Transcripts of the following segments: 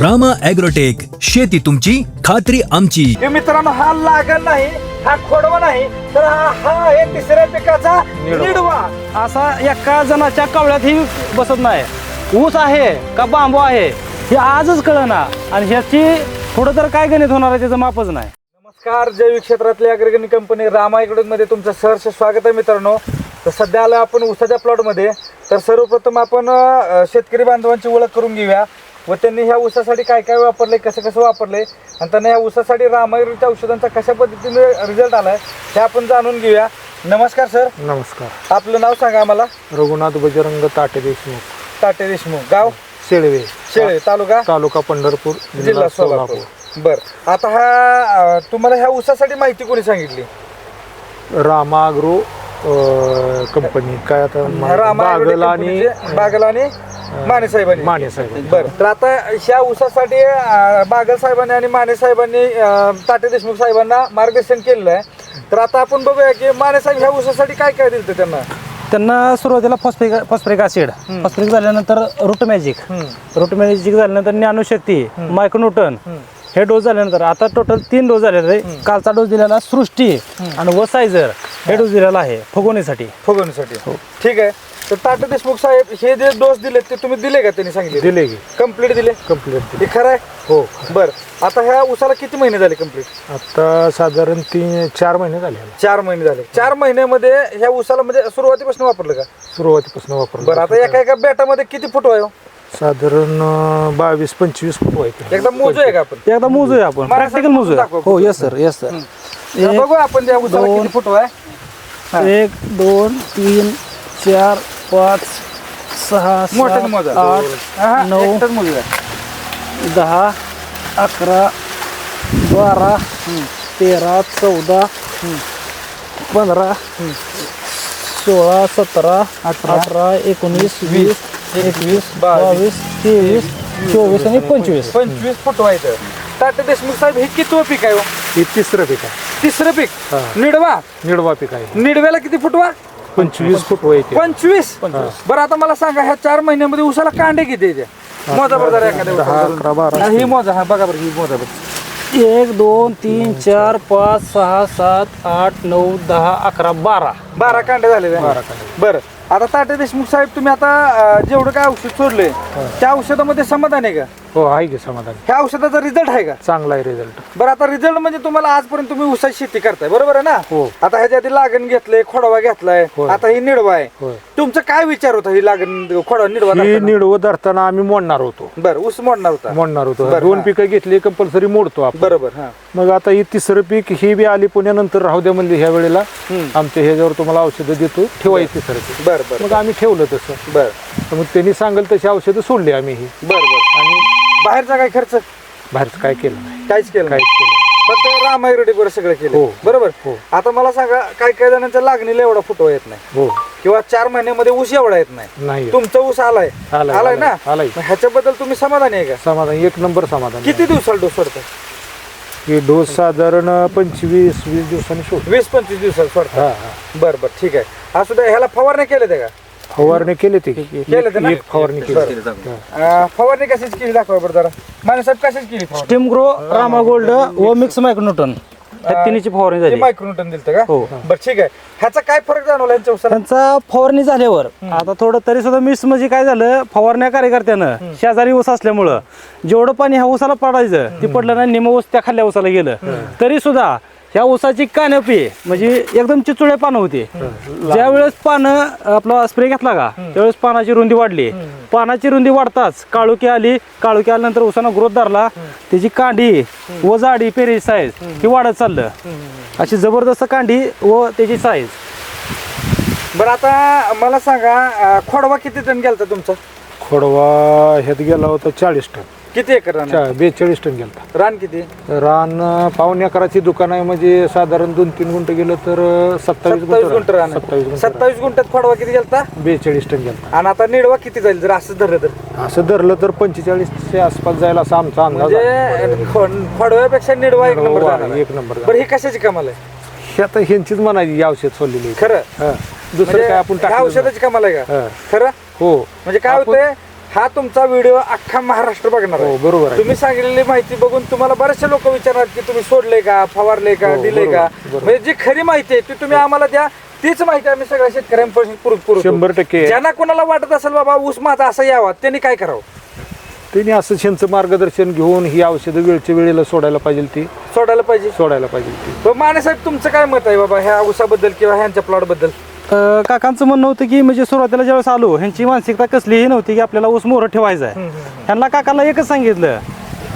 Rama agrotech शेती तुमची खात्री आमची. हे मित्रांनो हा लागण नाही हा खोडवा नाही तर हा हा आहे तिसऱ्या पिकाचा निडवा. असा एका जणाच्या कवळ्यातही बसत नाही. ऊस आहे का बांबू आहे हे आजच कळना. आणि ह्याची पुढं तर काय गणित होणार आहे त्याचं मापच नाही. नमस्कार जैविक क्षेत्रातली अग्रगणी कंपनी रामायकडून मध्ये तुमचं सहर्ष स्वागत आहे मित्रांनो. तर सध्या आलं आपण उसाच्या प्लॉटमध्ये तर सर्वप्रथम आपण अं, शेतकरी बांधवांची ओळख करून घेऊया. व त्यांनी ह्या ऊसासाठी काय काय वापरले कसं कसं वापरले आणि त्यांना ह्या ऊसासाठी रामायच्या औषधांचा कशा पद्धतीने रिझल्ट आलाय हे आपण जाणून घेऊया. नमस्कार सर नमस्कार. आपलं नाव सांगा आम्हाला. रघुनाथ बजरंग ताटे देशमुख. ताटे देशमुख. गाव? शेळवे. शेळे तालुका? तालुका पंढरपूर जिल्हा सोलापूर. बर. आता हा अं, तुम्हाला ह्या ऊसासाठी माहिती कोणी सांगितली? रामा अग्रो अं, कंपनी काय आता मा- रामा बागल आणि बागल आणि माने साहेबांनी. माने साहेब बर. तर आता ह्या ऊसासाठी अं, बागल साहेबांनी आणि माने साहेबांनी अं, ताटे देशमुख साहेबांना मार्गदर्शन केलेलं आहे. तर आता आपण बघूया की माने साहेब ह्या ऊसासाठी काय काय दिलं त्यांना? त्यांना सुरुवातीला फॉस्फरिक फॉस्फरिक ऍसिड फॉस्फरिक झाल्यानंतर रूट मॅजिक. रूट मॅजिक झाल्यानंतर ज्ञानशक्ती मायक्रोन्यूटन. हे डोस झाल्यानंतर आता टोटल तीन डोस झालेले आहे कालचा डोस दिलेला सृष्टी आणि वसायझर हे डोस दिलेला आहे फुगवणीसाठी. फुगवण्यासाठी ठीक आहे. तर ताटे देशमुख साहेब हे जे डोस दिले ते तुम्ही दिले का त्यांनी सांगितले दिले की. कंप्लीट दिले? कंप्लीट हे खरं आहे? हो. बर. आता ह्या ऊसाला किती महिने झाले कंप्लीट आता साधारण तीन चार महिने झाले याला. चार महिने झाले. चार महिन्यामध्ये ह्या ऊसाला म्हणजे सुरुवातीपासून वापरलं का? सुरुवातीपासून वापर बरं आता एका एका बेटामध्ये किती फुटवा आहे हो? साधारण अं, बावीस पंचवीस फूट व्हायचे एकदा मोजू आहे का आपण? एकदा मोजूया आपण. मला प्रॅक्टिकल सांगा, मोजूया दाखवा. हो येस सर येस सर बघू आपण त्या ऊसाला दोन. किती फुटवा आहे. हा. एक दोन तीन चार पाच सहा मोठ्याने सात, मोजा आठ हा, नऊ एकटाच मोजूया दहा अकरा बारा तेरा चौदा पंधरा सोळा सतरा अठरा एकोणीस वीस एकवीस बावीस तेवीस चोवीस आणि पंचवीस. पंचवीस. फुटवा इथं ताटे देशमुख साहेब हे किती पीक आहे हो? हे तिसरं पीक आहे. तिसरं पीक? हा. निडवा? निडवा पीक आहे. निडव्याला किती फुटवा? पंचवीस फूट व्हायचे पंचवीस? बरं आता मला सांगा ह्या चार महिन्यामध्ये ऊसाला कांडे किती येते मोजा बरं जरा एखाद्या दहा अकरा बारा. हा, ही मोजा हा बघा बरं ही मोजा बरं. एक दोन तीन चार पाच सहा सात आठ नऊ दहा अकरा बारा. बारा कांडे झालेले आहे. बारा कांडे. बरं आता ताटे देशमुख साहेब तुम्ही आता अं, जेवढं काय औषध सोडले त्या औषधामध्ये समाधान आहे का? हो आहे की समाधान. ह्या औषधाचा रिझल्ट आहे का? चांगला आहे रिझल्ट बरं आता रिझल्ट म्हणजे तुम्हाला आजपर्यंत तुम्ही ऊसाची शेती करताय बरोबर आहे ना? हो. आता ह्याच्या आधी लागण घेतलंय खोडवा घेतलाय होय. आता ही निडवा आहे. होय. तुमचं काय विचार होता ही लागण खोडवा निडवा ही धरताना? निडवं धरताना आम्ही मोडणार होतो. बरं ऊस मोडणार होता. मोडणार होतो. बरं, दोन हा. पिकं घेतली कंपल्सरी मोडतो आपण. बरोबर हा. मग आता ही तिसरं पीक ही बी आली पुण्यानंतर राहू द्या म्हणजे ह्या वेळेला. हम्म. आमच्या ह्याच्यावर तुम्हाला औषधं देतो ठेवाय तिसरं पीक. बरं बरं मग आम्ही ठेवलं तसं. बरं. तर मग त्यांनी सांगेल तशी औषधं सोडली आम्ही ही. बरं बरं. बाहेरचा काय खर्च? बाहेरचं काय केलं नाही. काहीच केलं नाही. काहीच केलं. फक्त रामायरोडीवर सगळं केलं. हो. बरोबर? हो. आता मला सांगा काही काही जणांच्या लागणीला एवढा फुटवा येत नाही. हो. किंवा चार महिन्यामध्ये ऊस एवढा येत नाही. नाही तुमचा ऊस आलाय. आलाय, आलाय ना? आलाय. मग ह्याच्याबद्दल तुम्ही समाधानी आहे का? समाधान एक नंबर समाधान किती दिवसाला डोस सोडता ही डोस साधारण पंचवीस वीस दिवसांनी सोड वीस पंचवीस दिवसाला सोडता हा हा. बरं बरं ठीक आहे. असू द्या ह्याला फवारणी केले ते का? फवारणी केली ती. केलं ते ना? एक फवारणी केली. अं, फवारणी कशाची केली? दाखवा बरं जरा. माने साहेब कशाची केली फवारणी? स्टीम ग्रो रामा गोल्ड व मिक्स मायक्रोन्यूटन ह्या तिन्हीची फवारणी झाली. मायक्रोन्यूटन दिलं का? हो. बरं ठीक आहे. ह्याचा काय फरक जाणवला यांच्या उसाला? त्यांचा फवारणी झाल्यावर आता थोडं तरी सुद्धा मिस म्हणजे काय झालं फवारण्या कार्यकर्त्यानं शेजारी ऊस असल्यामुळं जेवढं पाणी ह्या ऊसाला पडायचं ते पडलं नाही निम ऊस त्या खाल्ल्या ऊसाला गेलं. तरी सुद्धा ह्या ऊसाची कानपी म्हणजे एकदम चिचुळे पानं होती. ज्या वेळेस पानं आपला स्प्रे घेतला का त्यावेळेस पानाची रुंदी वाढली. पानाची रुंदी वाढताच काळुकी आली. काळुकी आल्यानंतर ऊसानं ग्रोथ धरला. त्याची कांडी व जाडी पेरी साईज ही वाढत चाललं. अशी जबरदस्त कांडी व त्याची साईज बरं आता मला सांगा खोडवा किती टन गेलता तुमचा? खोडवा ह्यात गेला होता चाळीस टन. किती एकर रान आहे? बेचाळीस टन गेला रान किती रान पावणे अकराची दुकान आहे म्हणजे साधारण दोन तीन गुंठ गेलं तर सत्तावीस सत्तावीस गुंठ रान आहे. सत्तावीस गुंठ सत्तावीस गुंठ्यात खोडवा किती गेलता बेचाळीस टन गेला आणि आता निडवा किती जाईल जर असं धरलं तर असं धरलं तर पंचेचाळीसच्या आसपास जायला असा आमचा अंदाज आहे. म्हणजे खो- खोडव्यापेक्षा निडवा एक नंबर जाणार आहे. एक नंबर बरं ही कशाची कमाल आहे हे आता ह्यांचीच म्हणायची ही औषध सोडलेली आहे. खरं हा. दुसरं म्हणजे काय आपण ह्या टाकलं औषधाची कमाल आहे का हा. खरं हो म्हणजे काय होतंय हा तुमचा व्हिडिओ अख्खा महाराष्ट्र बघणार हो आहे बरोबर आहे. तुम्ही सांगितलेली माहिती बघून तुम्हाला बरेचसे लोक विचारणार की तुम्ही सोडले का फवारले का हो, दिले का? बरोबर, बरोबर. म्हणजे जी खरी माहिती आहे ती तुम्ही आम्हाला द्या. तीच माहिती आम्ही सगळ्या शेतकऱ्यांपासून पुरवतो. शंभर टक्के. ज्यांना कोणाला वाटत असेल बाबा ऊस माझा असा यावा त्यांनी काय करावं? त्यांनी असं त्यांचं मार्गदर्शन घेऊन ही औषधं वेळच्या वेळेला सोडायला पाहिजे ती. सोडायला पाहिजे. सोडायला पाहिजे ती. माने साहेब तुमचं काय मत आहे बाबा ह्या ऊसाबद्दल किंवा ह्यांच्या प्लॉटबद्दल? अं, काकांचं म्हणणं होतं की म्हणजे सुरुवातीला ज्यावेळेस आलो ह्यांची मानसिकता कसलीही नव्हती की आपल्याला ऊस मोहर ठेवायचा आहे. ह्यांना काकाला एकच सांगितलं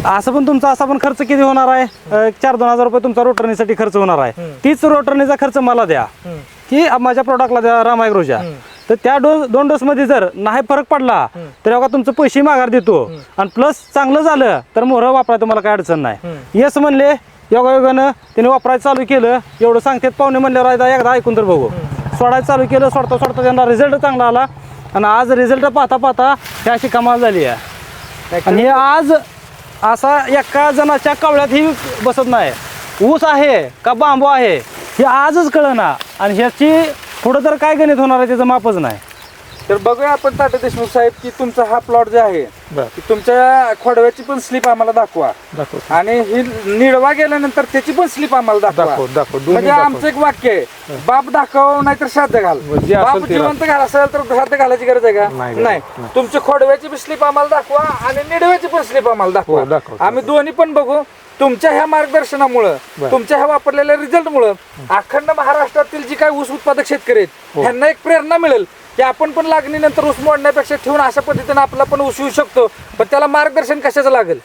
असं पण तुमचा असा पण खर्च किती होणार आहे? अं, चार दोन हजार रुपये तुमचा रोटरणीसाठी खर्च होणार आहे. तीच रोटरणीचा खर्च मला द्या. की माझ्या प्रोडक्टला द्या रामायग्रोच्या तर त्या डोस दोन डोस मध्ये जर नाही फरक पडला तर अवघा तुमचं पैसे माघार देतो. आणि प्लस चांगलं झालं तर मोहर वापरायला तुम्हाला काय अडचण नाही. येस म्हणले योगायोगानं त्याने वापरायला चालू केलं. एवढं सांगतात पाहुणे म्हणल्यावर एकदा एकदा ऐकून तर बघू. सोडायला चालू केलं सोडता सोडता त्यांना रिझल्ट चांगला आला. आणि आज रिझल्ट पाहता पाहता ही अशी कमाल झाली आहे. आणि आज असा एका जणाच्या कवळ्यात ही बसत नाही. ऊस आहे का बांबू आहे हे आजच कळना. आणि ह्याची पुढं तर काय गणित होणार आहे त्याचं मापच नाही. तर बघूया आपण ताटे देशमुख साहेब की तुमचा हा प्लॉट जे आहे बरं. की तुमच्या खोडव्याची पण स्लिप आम्हाला दाखवा. दाखव. आणि ही निडवा गेल्यानंतर त्याची पण स्लिप आम्हाला दाखवा. दाखव दाखव. दोन्ही म्हणजे दाखव. आमचं एक वाक्य आहे बाप दाखव नाहीतर श्राद्ध घाल. म्हणजे बाप ते जिवंत घाल असेल तर श्राद्ध घालायची गरज आहे का? नाही, नाही. नाही. तुमची खोडव्याची पण स्लिप आम्हाला दाखवा आणि निडव्याची पण स्लिप आम्हाला हो, दाखवा. दाखव, आम्ही दोन्ही पण बघू. तुमच्या ह्या मार्गदर्शनामुळं बरं. तुमच्या ह्या वापरलेल्या रिझल्टमुळं अखंड महाराष्ट्रातील जी काही ऊस उत्पादक शेतकरी आहेत त्यांना एक प्रेरणा मिळेल. की आपण पण लागणीनंतर ऊस मोडण्यापेक्षा ठेवून अशा पद्धतीने आपला पण ऊस येऊ शकतो. पण त्याला मार्गदर्शन कशाचं लागेल?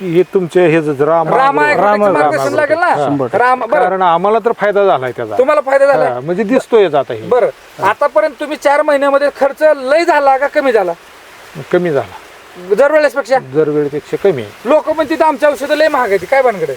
हे तुमचे हे ज- राम राम राम- मार्गदर्शन लागेल ना? शंभर राम बरं. कारण आम्हाला तर फायदा झालाय त्याचा. तुम्हाला फायदा झाला? हा, म्हणजे दिसतोय आता हे. बरं. आतापर्यंत तुम्ही चार महिन्यामध्ये खर्च लय झाला का कमी झाला? कमी झाला. दरवेळेसपेक्षा? दर वेळेपेक्षा कमी आहे. लोक पण तिथं आमच्या औषधं लय महाग आहे काय भानगडे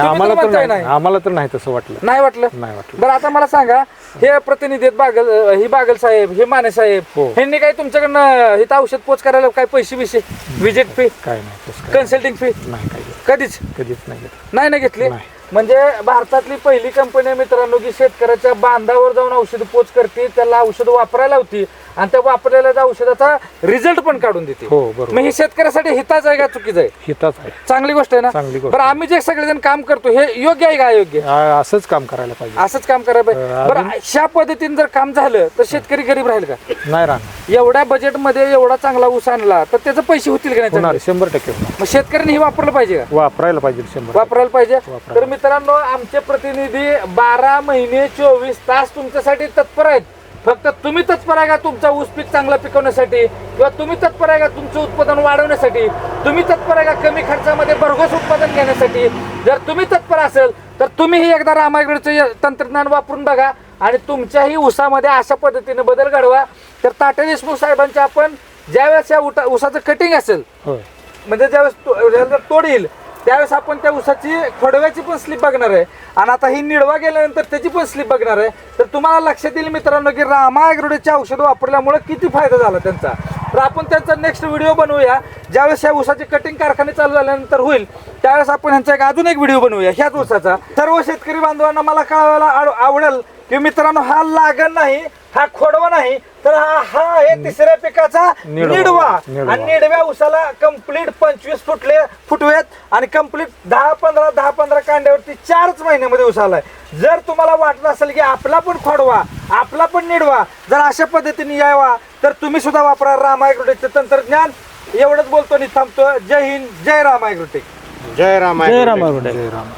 आम्हाला तर म्हणताय नाही. नाही. आम्हाला तर नाही तसं वाटलं. नाही वाटलं? नाही वाटलं. बरं आता मला सांगा हे प्रतिनिधी आहेत बागल ही बागल साहेब हे माने साहेब हो. ह्यांनी काय तुमच्याकडनं इथं औषध पोच करायला काय पैसे बिसे विजिट फी काय नाही कन्सल्टिंग फी नाही काय. कधीच कधीच नाही. नाही ना घेतली. म्हणजे भारतातली पहिली कंपनी मित्रांनो की शेतकऱ्याच्या बांधावर जाऊन औषध पोच करते त्याला औषध वापरायला होती आणि त्या वापरलेल्या त्या औषधाचा रिझल्ट पण काढून देते. हो बरोबर. मग हे शेतकऱ्यासाठी हिताच आहे का चुकीचं आहे? हिताच आहे. चांगली गोष्ट आहे ना? चांगली गोष्ट बरं आम्ही जे सगळेजण काम करतो हे योग्य आहे का अयोग्य? आ- असंच काम करायला पाहिजे. असंच काम करायला पाहिजे. बरं अशा पद्धतीने जर काम झालं तर शेतकरी गरीब राहील का? नाही राहणार. एवढ्या बजेटमध्ये एवढा चांगला ऊस आणला तर त्याचे पैसे होतील का नाही होणार चांगले? शंभर टक्के होणार. मग शेतकऱ्यांनी हे वापरलं पाहिजे का? वापरायला पाहिजे शंभर वापरायला पाहिजे. वापरायला. तर मित्रांनो आमचे प्रतिनिधी बारा महिने चोवीस तास तुमच्यासाठी तत्पर आहेत. फक्त तुम्ही तत्पर आहे का तुमचा ऊस पीक चांगला पिकवण्यासाठी? किंवा तुम्ही तत्पर आहे का तुमचं उत्पादन वाढवण्यासाठी? तुम्ही तत्पर आहे का कमी खर्चामध्ये भरघोस उत्पादन घेण्यासाठी? जर तुम्ही तत्पर असेल तर तुम्हीही एकदा रामायगडचं तंत्रज्ञान वापरून बघा आणि तुमच्याही ऊसामध्ये अशा पद्धतीने बदल घडवा. तर ताटे देशमुख साहेबांच्या आपण ज्यावेळेस या उटा ऊसाचं कटिंग असेल म्हणजे ज्यावेळेस तोड येईल त्यावेळेस आपण त्या उसाची खोडव्याची पण स्लिप बघणार आहे. आणि आता ही निडवा गेल्यानंतर त्याची पण स्लिप बघणार आहे. तर तुम्हाला लक्षात येईल मित्रांनो की रामा ॲग्रोडेचे औषध वापरल्यामुळे किती फायदा झाला त्यांचा. तर आपण त्यांचा नेक्स्ट व्हिडिओ बनवूया. ज्यावेळेस या उसाची कटिंग कारखाने चालू झाल्यानंतर होईल त्यावेळेस आपण ह्यांचा एक अजून एक व्हिडिओ बनवूया. ह्याच उसाचा. सर्व शेतकरी बांधवांना मला कळवायला आव- आवडेल की मित्रांनो हा लागण नाही हा खोडवा नाही तर हा हा आहे तिसऱ्या पिकाचा निडवा. निडवा. निडवा. आणि निडव्या उसाला कंप्लीट पंचवीस फुटले फुटवेत आणि कंप्लीट दहा पंधरा दहा पंधरा कांड्यावरती चारच महिन्यामध्ये उस आलाय. जर तुम्हाला वाटत असेल की आपला पण खोडवा आपला पण निडवा जर अशा पद्धतीने यावा तर तुम्ही सुद्धा वापरा रामायग्रोटेकचं तंत्रज्ञान. एवढंच बोलतो आणि थांबतो. जय हिंद जय रामायग्रोटेक जय राम जय राम जय राम